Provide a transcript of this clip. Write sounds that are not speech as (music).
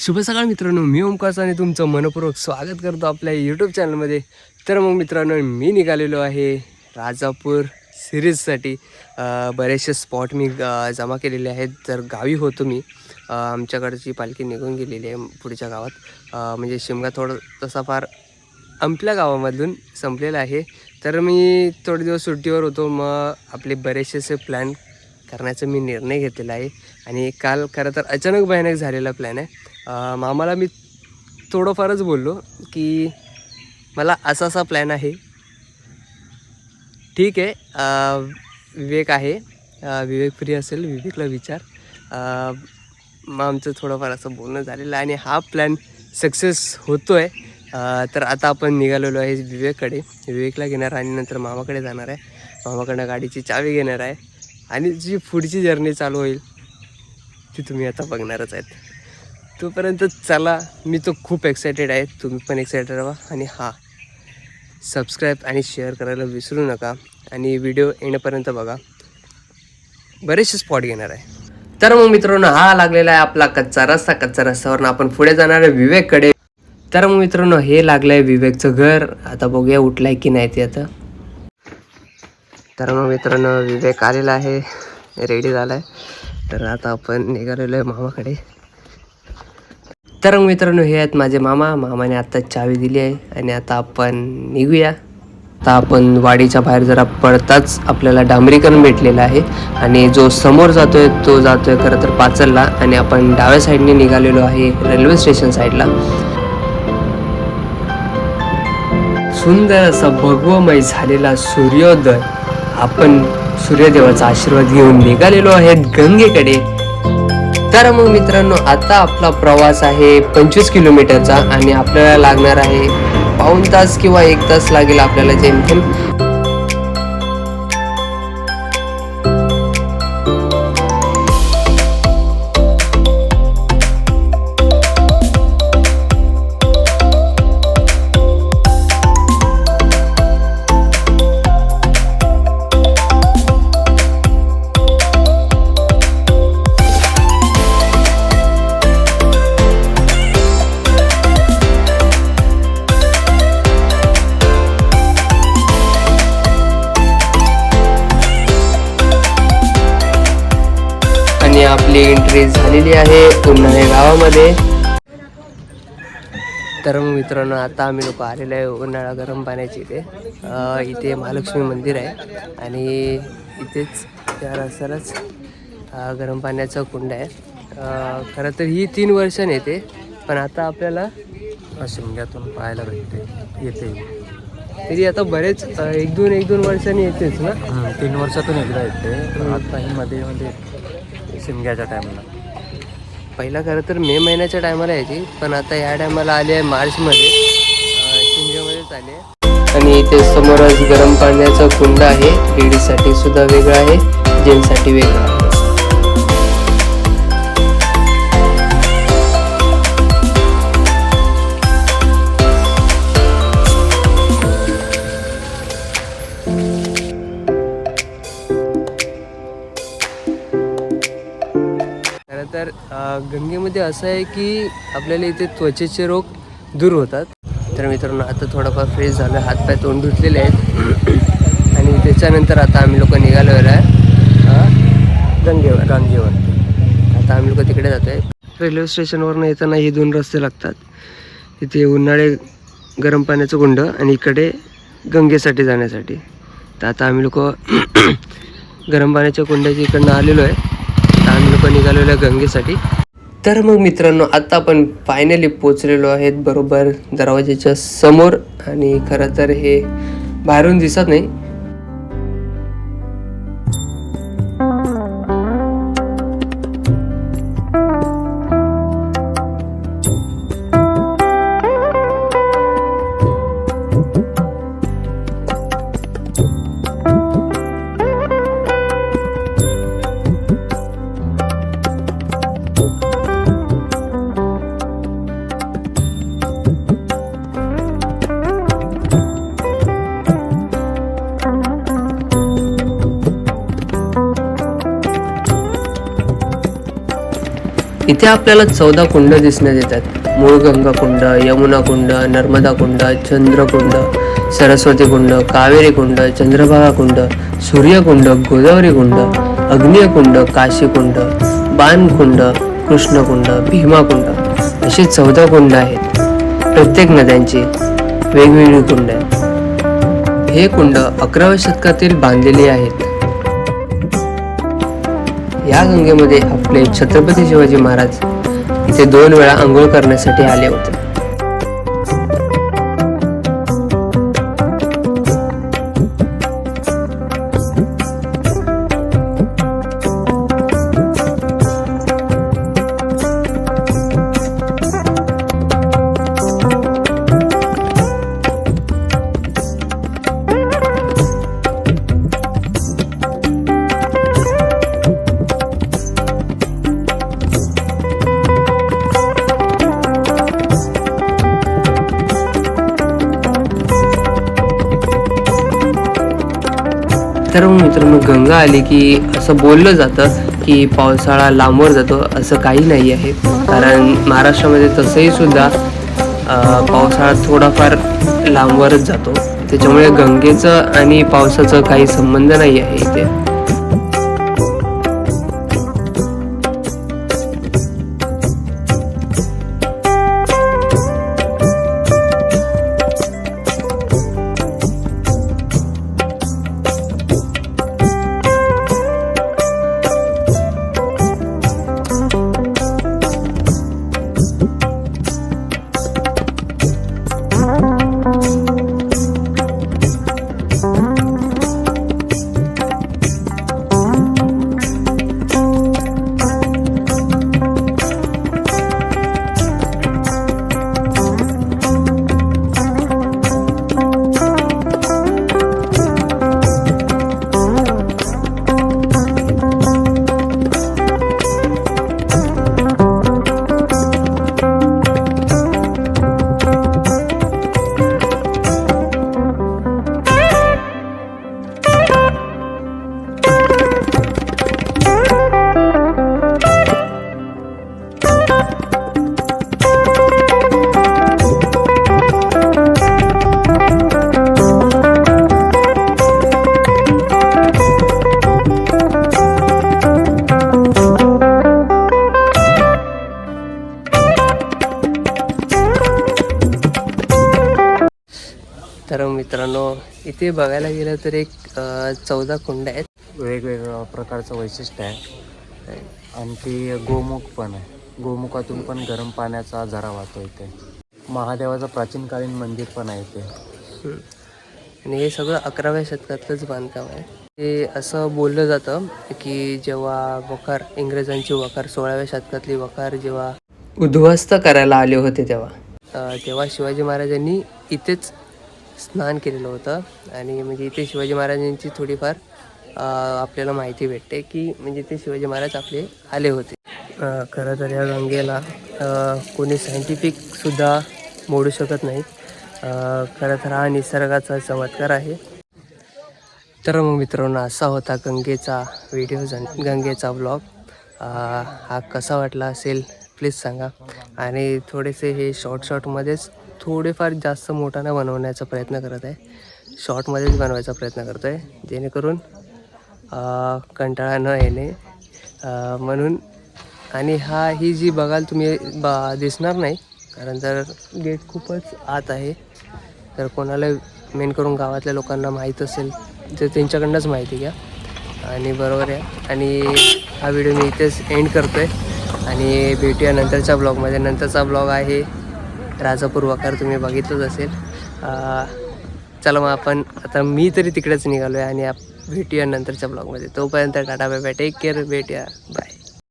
शुभ सकाळ मित्रांनो मी ओमकास आणि तुमचं मनपूर्वक स्वागत करतो आपल्या यूट्यूब चॅनलमध्ये तर मग मित्रांनो मी निघालेलो आहे राजापूर सिरीजसाठी. बरेचसे स्पॉट मी जमा केलेले आहेत. तर गावी होतो मी आमच्याकडची पालखी निघून गेलेली आहे पुढच्या गावात. म्हणजे शिमगा थोडं तसा फार आपल्या गावामधून संपलेला आहे. तर मी थोडे दिवस सुट्टीवर होतो. मग आपले बरेचसे प्लॅन करण्याचा मी निर्णय घेतलेला आहे. आणि काल खरं तर अचानक भयानक झालेला प्लॅन आहे. मामाला मी थोडंफारच बोललो की मला असा असा प्लॅन आहे. ठीक आहे विवेक आहे. विवेक फ्री असेल विवेकला विचार. मग आमचं थोडंफार असं बोलणं झालेलं आहे आणि हा प्लॅन सक्सेस होतो आहे तर आता आपण निघालेलो आहे विवेककडे. विवेकला घेणार आणि नंतर मामाकडे जाणार आहे. मामाकडनं गाडीची चावी घेणार आहे. आणि जी पुढची जर्नी चालू होईल ती तुम्ही आता बघणारच आहेत. तोपर्यंत चला मी तो खूप एक्सायटेड आहे. तुम्ही पण एक्सायटेड राहा आणि हां सबस्क्राईब आणि शेअर करायला विसरू नका. आणि व्हिडिओ येण्यापर्यंत बघा. बरेचसे स्पॉट घेणार आहे. तर मग मित्रांनो हा लागलेला आहे आपला कच्चा रस्ता. कच्चा रस्त्यावरून आपण पुढे जाणार आहे विवेककडे. तर मग मित्रांनो हे लागलं आहे विवेकचं घर. आता बघूया उठलाय की नाही ते आता. तर मग मित्रांनो विवेक आलेला आहे. रेडी झाला आहे तर आता आपण निघालेलो आहे मामाकडे. तर मित्रांनो हे आहेत माझे मामा. मामाने आत्ता चावी दिली आहे आणि आता आपण निघूया. आता आपण वाडीच्या बाहेर जरा पडताच आपल्याला डांबरीकरण भेटलेलं आहे आणि जो समोर जातोय तो जातोय खरं तर पाचलला आणि आपण डाव्या साईडने निघालेलो आहे रेल्वे स्टेशन साईडला. सुंदर असा भगवमय झालेला सूर्योदय. आपण सूर्यदेवाचा आशीर्वाद घेऊन निघालेलो आहेत गंगेकडे. तर मग मित्रांनो आता आपला प्रवास आहे पंचवीस किलोमीटरचा आणि आपल्याला लागणार आहे पाऊण तास किंवा एक तास लागेल आपल्याला जेमतेम. एंट्री झालेली आहे उन्हाळे गावामध्ये. तर मग मित्रांनो आता आम्ही लोक आलेलो आहे उन्हाळा गरम पाण्याची इथे. इथे महालक्ष्मी मंदिर आहे. आणि इथेच त्या रस्त्यालाच गरम पाण्याचा कुंड आहे. खरं तर ही तीन वर्षाने येते पण आता आपल्याला शिमग्यातून पाहायला भेटते येते. तरी आता बरेच एक दोन एक दोन वर्षांनी येतेच ना? तीन वर्षातून एकदा येते. आताही मध्ये मध्ये शिमग्याच्या टायमाला. पहिला खरं तर मे महिन्याच्या टायमाला यायची पण आता या टायमाला आली आहे मार्चमध्ये. शिमग्यामध्येच आली आहे. आणि इथे समोरच गरम पाण्याचा कुंड आहे. लेडीजसाठी सुद्धा वेगळा आहे जेंट्ससाठी वेगळं तर गंगेमध्ये असं आहे की आपल्याला इथे त्वचेचे रोग दूर होतात. तर मित्रांनो आता थोडंफार फ्रेश झालं हातपाय तोंड धुतलेले आहेत. आणि त्याच्यानंतर आता आम्ही लोक निघालो आहे गंगेवर. गांगेवर. आता आम्ही लोक तिकडे जातो आहे रेल्वे स्टेशनवरनं येताना हे दोन रस्ते लागतात. इथे उन्हाळे गरम पाण्याचं कुंड आणि इकडे गंगेसाठी जाण्यासाठी. तर आता आम्ही लोक (clears throat) गरम पाण्याच्या कुंडाच्या इकडनं आलेलो आहे. लोक निघालेलो आहे गंगेसाठी. तर मग मित्रांनो आता आपण फायनली पोचलेलो आहेत बरोबर दरवाजाच्या समोर आणि खरं तर हे बाहेरून दिसत नाही. इथे आपल्याला चौदा कुंड दिसण्यात येतात. मूळगंगा कुंड यमुना कुंड नर्मदा कुंड चंद्रकुंड सरस्वती कुंड कावेरी कुंड चंद्रभागा कुंड सूर्यकुंड गोदावरी कुंड अग्नियकुंड काशीकुंड बाणकुंड कृष्णकुंड भीमाकुंड असे चौदा कुंड आहेत. प्रत्येक नद्यांची वेगवेगळी कुंड आहेत. हे कुंड अकराव्या शतकातील बांधलेली आहेत. या गंगेमध्ये आपले छत्रपती शिवाजी महाराज इथे दोन वेळा आंघोळ करण्यासाठी आले होते. तर मग मित्रांनो गंगा आली की असं बोललं जातं की पावसाळा लांबवर जातो असं काही नाही आहे. कारण महाराष्ट्रामध्ये तसंही सुद्धा पावसाळा थोडाफार लांबवरच जातो. त्याच्यामुळे गंगेचं आणि पावसाचं काही संबंध नाही आहे इथे. इथे बघायला गेलं तर एक चौदा कुंड आहेत. वेगवेगळ्या प्रकारचं वैशिष्ट्य आहे. आणखी गोमुख पण आहे. गोमुखातून पण गरम पाण्याचा झरा वाहतो इथे. महादेवाचं प्राचीन कालीन मंदिर पण आहे इथे. आणि हे सगळं अकराव्या शतकातलंच बांधकाम आहे. ते असं बोललं जातं की जेव्हा वखार इंग्रजांची वखार सोळाव्या शतकातली वखार जेव्हा उद्ध्वस्त करायला आले होते तेव्हा तेव्हा शिवाजी महाराजांनी इथेच स्नान केलेलं होतं. आणि म्हणजे इथे शिवाजी महाराजांची थोडीफार आपल्याला माहिती भेटते की म्हणजे ते शिवाजी महाराज आपले आले होते. खरं तर या गंगेला कोणी सायंटिफिकसुद्धा मोडू शकत नाही. खरं तर हा निसर्गाचा चमत्कार आहे. तर मग मित्रांनो असा होता गंगेचा व्हिडिओ गंगेचा ब्लॉग हा कसा वाटला असेल प्लीज सांगा. आणि थोडेसे हे शॉर्ट शॉर्टमध्येच थोडेफार जास्त मोठा बनवण्याचा प्रयत्न करत आहे. शॉर्टमध्येच बनवायचा प्रयत्न करतो आहे जेणेकरून कंटाळा न येणे. म्हणून आणि हा ही जी बघाल तुम्ही बा दिसणार नाही. कारण तर गेट खूपच आत आहे तर कोणाला मेन करून गावातल्या लोकांना माहीत असेल तर त्यांच्याकडनंच माहिती घ्या. आणि बरोबर आहे. आणि हा व्हिडिओ मी इथेच एंड करतो आहे आणि भेटूया नंतरच्या ब्लॉगमध्ये नंतरचा ब्लॉग आहे राजापूर वकार तुम्ही बघितलंच असेल. चला मग आपण आता मी तरी तिकडेच निघालो आहे आणि आप भेटूया नंतरच्या ब्लॉगमध्ये तोपर्यंत tata bye bye. Take care भेटूया. बाय